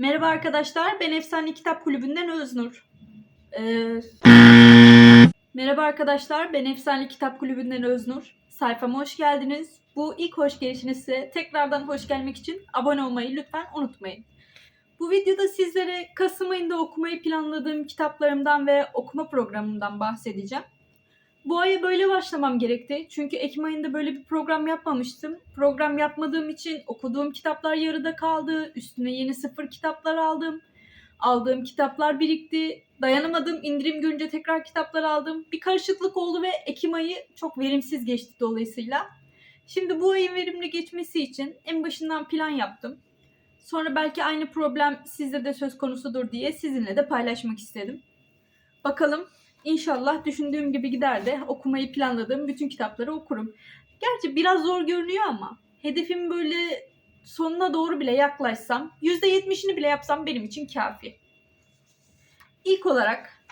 Merhaba arkadaşlar, ben Efsane Kitap Kulübü'nden Öznur. Ee, Merhaba arkadaşlar, ben Efsane Kitap Kulübü'nden Öznur. Sayfama hoş geldiniz. Bu ilk hoş gelişinize tekrardan hoş gelmek için abone olmayı lütfen unutmayın. Bu videoda sizlere Kasım ayında okumayı planladığım kitaplarımdan ve okuma programımdan bahsedeceğim. Bu aya böyle başlamam gerekti. Çünkü Ekim ayında böyle bir program yapmamıştım. Program yapmadığım için okuduğum kitaplar yarıda kaldı. Üstüne yeni sıfır kitaplar aldım. Aldığım kitaplar birikti. Dayanamadım. indirim görünce tekrar kitaplar aldım. Bir karışıklık oldu ve Ekim ayı çok verimsiz geçti dolayısıyla. Şimdi bu ayın verimli geçmesi için en başından plan yaptım. Sonra belki aynı problem sizde de söz konusudur diye sizinle de paylaşmak istedim. Bakalım İnşallah düşündüğüm gibi gider de okumayı planladığım bütün kitapları okurum. Gerçi biraz zor görünüyor ama hedefim böyle sonuna doğru bile yaklaşsam, %70'ini bile yapsam benim için kafi. İlk olarak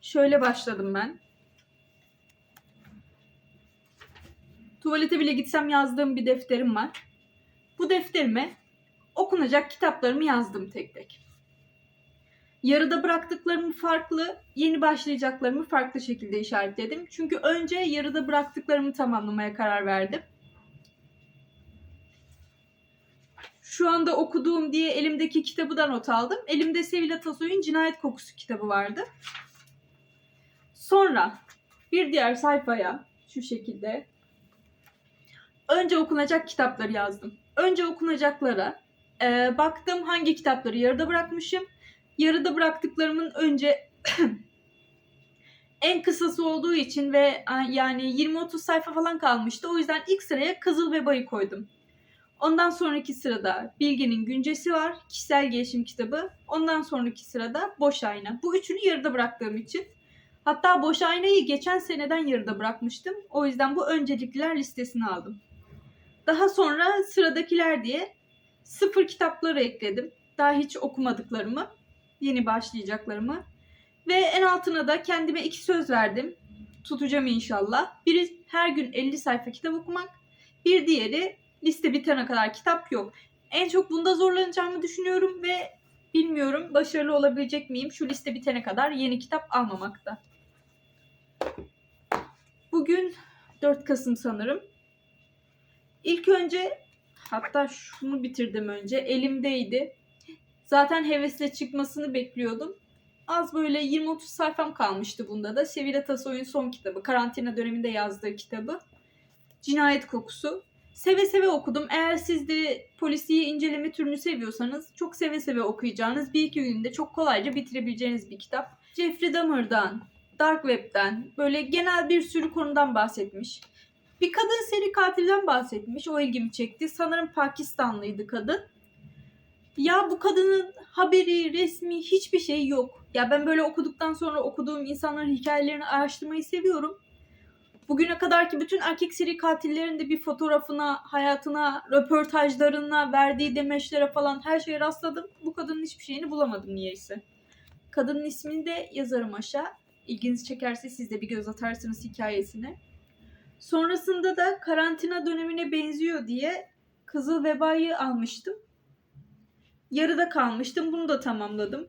şöyle başladım ben. Tuvalete bile gitsem yazdığım bir defterim var. Bu defterime okunacak kitaplarımı yazdım tek tek. Yarıda bıraktıklarımı farklı, yeni başlayacaklarımı farklı şekilde işaretledim. Çünkü önce yarıda bıraktıklarımı tamamlamaya karar verdim. Şu anda okuduğum diye elimdeki kitabı da not aldım. Elimde Sevil Atasoy'un Cinayet Kokusu kitabı vardı. Sonra bir diğer sayfaya şu şekilde önce okunacak kitapları yazdım. Önce okunacaklara e, baktım hangi kitapları yarıda bırakmışım yarıda bıraktıklarımın önce en kısası olduğu için ve yani 20-30 sayfa falan kalmıştı. O yüzden ilk sıraya Kızıl Veba'yı koydum. Ondan sonraki sırada Bilge'nin Güncesi var. Kişisel gelişim kitabı. Ondan sonraki sırada Boş Ayna. Bu üçünü yarıda bıraktığım için. Hatta Boş Aynayı geçen seneden yarıda bırakmıştım. O yüzden bu öncelikliler listesine aldım. Daha sonra sıradakiler diye sıfır kitapları ekledim. Daha hiç okumadıklarımı yeni başlayacaklarımı. Ve en altına da kendime iki söz verdim. Tutacağım inşallah. Biri her gün 50 sayfa kitap okumak. Bir diğeri liste bitene kadar kitap yok. En çok bunda zorlanacağımı düşünüyorum ve bilmiyorum başarılı olabilecek miyim şu liste bitene kadar yeni kitap almamakta. Bugün 4 Kasım sanırım. İlk önce hatta şunu bitirdim önce elimdeydi. Zaten hevesle çıkmasını bekliyordum. Az böyle 20-30 sayfam kalmıştı bunda da. Sevil Atasoy'un son kitabı. Karantina döneminde yazdığı kitabı. Cinayet Kokusu. Seve seve okudum. Eğer siz de polisiye inceleme türünü seviyorsanız çok seve seve okuyacağınız bir iki günde çok kolayca bitirebileceğiniz bir kitap. Jeffrey Dahmer'dan, Dark Web'den böyle genel bir sürü konudan bahsetmiş. Bir kadın seri katilden bahsetmiş. O ilgimi çekti. Sanırım Pakistanlıydı kadın. Ya bu kadının haberi, resmi hiçbir şey yok. Ya ben böyle okuduktan sonra okuduğum insanların hikayelerini araştırmayı seviyorum. Bugüne kadarki bütün erkek seri katillerin de bir fotoğrafına, hayatına, röportajlarına, verdiği demeçlere falan her şeye rastladım. Bu kadının hiçbir şeyini bulamadım niyeyse. Kadının ismini de yazarım aşağı. İlginizi çekerse siz de bir göz atarsınız hikayesine. Sonrasında da karantina dönemine benziyor diye Kızıl Veba'yı almıştım yarıda kalmıştım. Bunu da tamamladım.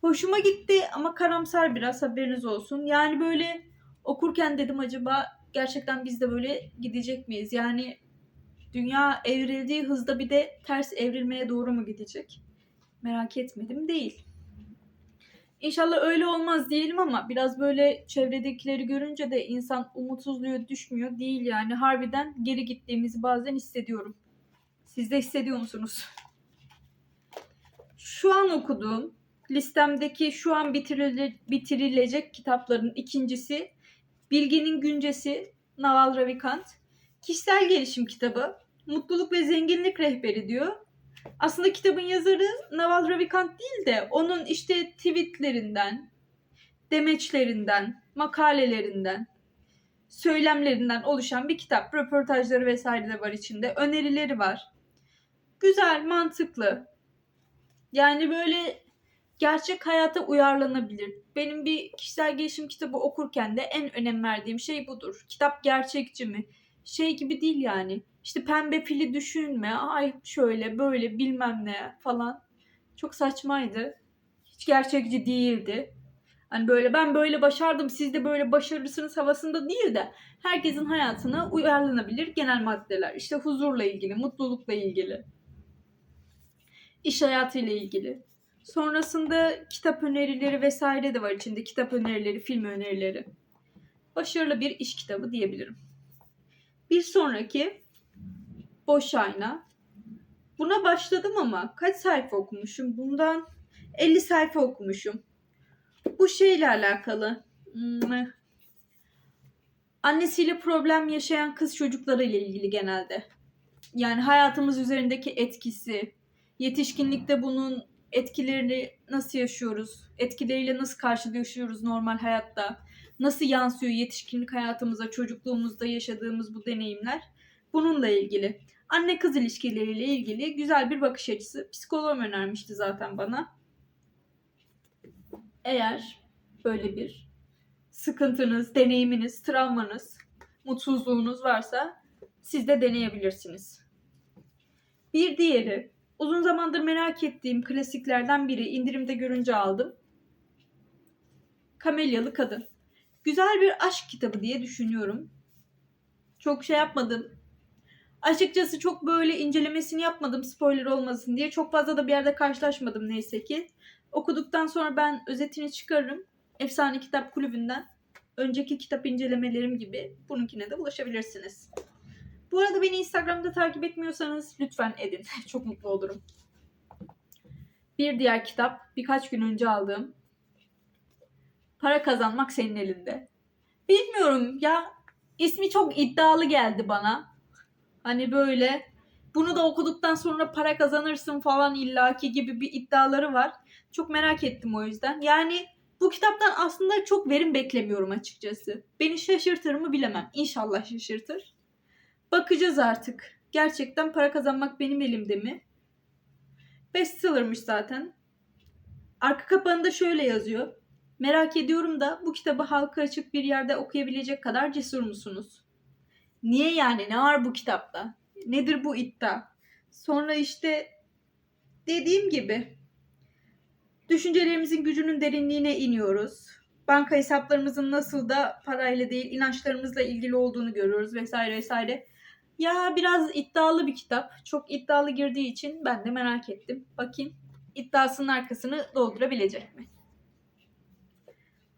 Hoşuma gitti ama karamsar biraz haberiniz olsun. Yani böyle okurken dedim acaba gerçekten biz de böyle gidecek miyiz? Yani dünya evrildiği hızda bir de ters evrilmeye doğru mu gidecek? Merak etmedim değil. İnşallah öyle olmaz diyelim ama biraz böyle çevredekileri görünce de insan umutsuzluğa düşmüyor değil yani. Harbiden geri gittiğimizi bazen hissediyorum. Siz de hissediyor musunuz? Şu an okuduğum listemdeki şu an bitirile, bitirilecek kitapların ikincisi Bilge'nin Güncesi Naval Ravikant. Kişisel gelişim kitabı. Mutluluk ve zenginlik rehberi diyor. Aslında kitabın yazarı Naval Ravikant değil de onun işte tweetlerinden, demeçlerinden, makalelerinden, söylemlerinden oluşan bir kitap. Röportajları vesaire de var içinde. Önerileri var. Güzel, mantıklı. Yani böyle gerçek hayata uyarlanabilir. Benim bir kişisel gelişim kitabı okurken de en önem verdiğim şey budur. Kitap gerçekçi mi? Şey gibi değil yani. İşte pembe fili düşünme. Ay şöyle böyle bilmem ne falan. Çok saçmaydı. Hiç gerçekçi değildi. Hani böyle ben böyle başardım siz de böyle başarırsınız havasında değil de herkesin hayatına uyarlanabilir genel maddeler. İşte huzurla ilgili, mutlulukla ilgili, iş hayatıyla ilgili. Sonrasında kitap önerileri vesaire de var içinde. Kitap önerileri, film önerileri. Başarılı bir iş kitabı diyebilirim. Bir sonraki Boş Ayna. Buna başladım ama kaç sayfa okumuşum? Bundan 50 sayfa okumuşum. Bu şeyle alakalı. Hmm, Annesiyle problem yaşayan kız çocukları ile ilgili genelde. Yani hayatımız üzerindeki etkisi, yetişkinlikte bunun etkilerini nasıl yaşıyoruz, etkileriyle nasıl karşılaşıyoruz normal hayatta, nasıl yansıyor yetişkinlik hayatımıza, çocukluğumuzda yaşadığımız bu deneyimler bununla ilgili. Anne kız ilişkileriyle ilgili güzel bir bakış açısı. Psikoloğum önermişti zaten bana. Eğer böyle bir sıkıntınız, deneyiminiz, travmanız, mutsuzluğunuz varsa siz de deneyebilirsiniz. Bir diğeri, uzun zamandır merak ettiğim klasiklerden biri indirimde görünce aldım. Kamelyalı Kadın. Güzel bir aşk kitabı diye düşünüyorum. Çok şey yapmadım. Açıkçası çok böyle incelemesini yapmadım spoiler olmasın diye. Çok fazla da bir yerde karşılaşmadım neyse ki. Okuduktan sonra ben özetini çıkarırım. Efsane Kitap Kulübü'nden önceki kitap incelemelerim gibi bununkine de ulaşabilirsiniz. Bu arada beni Instagram'da takip etmiyorsanız lütfen edin. Çok mutlu olurum. Bir diğer kitap birkaç gün önce aldığım. Para kazanmak senin elinde. Bilmiyorum ya ismi çok iddialı geldi bana. Hani böyle bunu da okuduktan sonra para kazanırsın falan illaki gibi bir iddiaları var. Çok merak ettim o yüzden. Yani bu kitaptan aslında çok verim beklemiyorum açıkçası. Beni şaşırtır mı bilemem. İnşallah şaşırtır. Bakacağız artık. Gerçekten para kazanmak benim elimde mi? Bestseller'mış zaten. Arka kapağında şöyle yazıyor. Merak ediyorum da bu kitabı halka açık bir yerde okuyabilecek kadar cesur musunuz? Niye yani? Ne var bu kitapta? Nedir bu iddia? Sonra işte dediğim gibi düşüncelerimizin gücünün derinliğine iniyoruz. Banka hesaplarımızın nasıl da parayla değil inançlarımızla ilgili olduğunu görüyoruz vesaire vesaire. Ya biraz iddialı bir kitap. Çok iddialı girdiği için ben de merak ettim. Bakayım iddiasının arkasını doldurabilecek mi?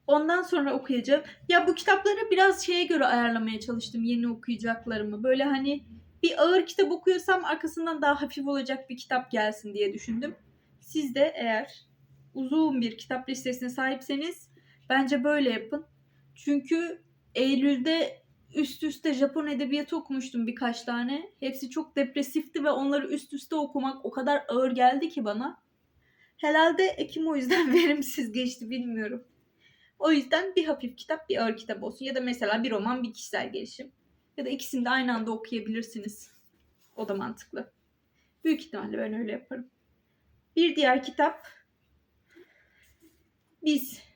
Ondan sonra okuyacağım. Ya bu kitapları biraz şeye göre ayarlamaya çalıştım yeni okuyacaklarımı. Böyle hani bir ağır kitap okuyorsam arkasından daha hafif olacak bir kitap gelsin diye düşündüm. Siz de eğer uzun bir kitap listesine sahipseniz bence böyle yapın. Çünkü Eylül'de üst üste Japon edebiyatı okumuştum birkaç tane. Hepsi çok depresifti ve onları üst üste okumak o kadar ağır geldi ki bana. Herhalde Ekim o yüzden verimsiz geçti bilmiyorum. O yüzden bir hafif kitap bir ağır kitap olsun. Ya da mesela bir roman bir kişisel gelişim. Ya da ikisini de aynı anda okuyabilirsiniz. O da mantıklı. Büyük ihtimalle ben öyle yaparım. Bir diğer kitap biz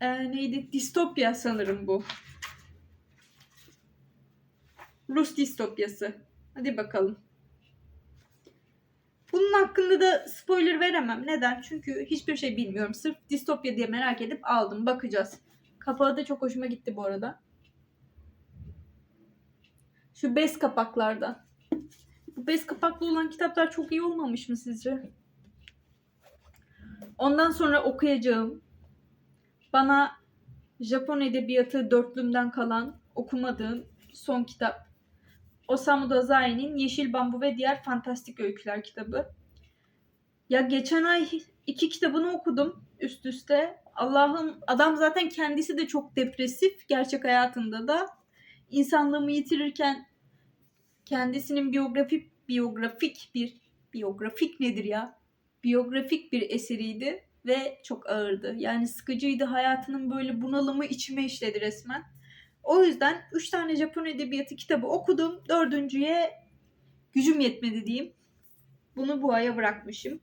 ee, neydi? Distopya sanırım bu. Rus distopyası. Hadi bakalım. Bunun hakkında da spoiler veremem. Neden? Çünkü hiçbir şey bilmiyorum. Sırf distopya diye merak edip aldım. Bakacağız. Kapağı da çok hoşuma gitti bu arada. Şu bez kapaklardan. Bu bez kapaklı olan kitaplar çok iyi olmamış mı sizce? Ondan sonra okuyacağım. Bana Japon edebiyatı dörtlümden kalan okumadığım son kitap. Osamu Dazai'nin Yeşil Bambu ve Diğer Fantastik Öyküler kitabı. Ya geçen ay iki kitabını okudum üst üste. Allah'ım adam zaten kendisi de çok depresif gerçek hayatında da. insanlığımı yitirirken kendisinin biyografik biyografik bir biyografik nedir ya? Biyografik bir eseriydi ve çok ağırdı. Yani sıkıcıydı. Hayatının böyle bunalımı içime işledi resmen. O yüzden 3 tane Japon edebiyatı kitabı okudum. Dördüncüye gücüm yetmedi diyeyim. Bunu bu aya bırakmışım.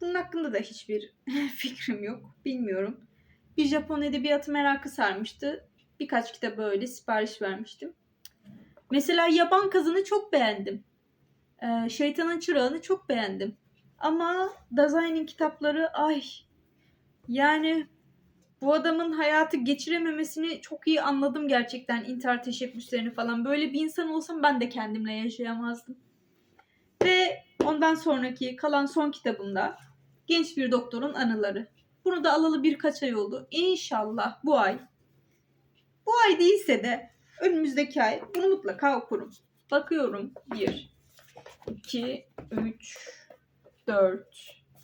Bunun hakkında da hiçbir fikrim yok. Bilmiyorum. Bir Japon edebiyatı merakı sarmıştı. Birkaç kitabı öyle sipariş vermiştim. Mesela Yaban Kazı'nı çok beğendim. Ee, Şeytanın Çırağı'nı çok beğendim. Ama Dazai'nin kitapları ay yani bu adamın hayatı geçirememesini çok iyi anladım gerçekten intihar teşebbüslerini falan. Böyle bir insan olsam ben de kendimle yaşayamazdım. Ve ondan sonraki kalan son kitabımda Genç Bir Doktorun Anıları. Bunu da alalı birkaç ay oldu. İnşallah bu ay. Bu ay değilse de önümüzdeki ay bunu mutlaka okurum. Bakıyorum. 1, 2, 3, 4,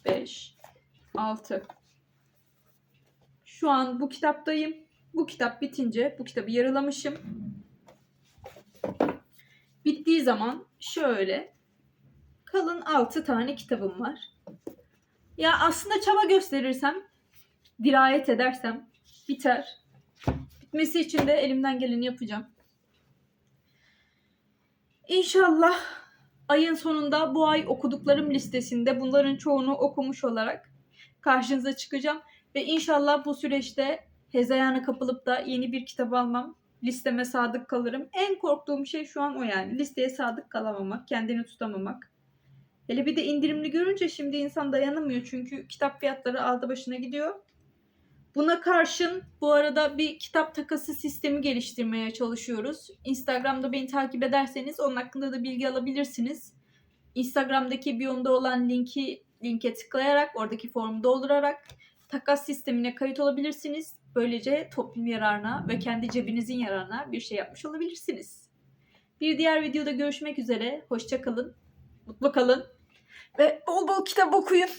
5, 6. Şu an bu kitaptayım. Bu kitap bitince bu kitabı yarılamışım. Bittiği zaman şöyle kalın 6 tane kitabım var. Ya aslında çaba gösterirsem, dirayet edersem biter. Bitmesi için de elimden geleni yapacağım. İnşallah ayın sonunda bu ay okuduklarım listesinde bunların çoğunu okumuş olarak karşınıza çıkacağım. Ve inşallah bu süreçte hezeyana kapılıp da yeni bir kitap almam. Listeme sadık kalırım. En korktuğum şey şu an o yani. Listeye sadık kalamamak, kendini tutamamak. Hele bir de indirimli görünce şimdi insan dayanamıyor çünkü kitap fiyatları aldı başına gidiyor. Buna karşın bu arada bir kitap takası sistemi geliştirmeye çalışıyoruz. Instagram'da beni takip ederseniz onun hakkında da bilgi alabilirsiniz. Instagram'daki biyomda olan linki linke tıklayarak oradaki formu doldurarak takas sistemine kayıt olabilirsiniz. Böylece toplum yararına ve kendi cebinizin yararına bir şey yapmış olabilirsiniz. Bir diğer videoda görüşmek üzere. Hoşça kalın. Mutlu kalın. Ve bol bol kitap okuyun.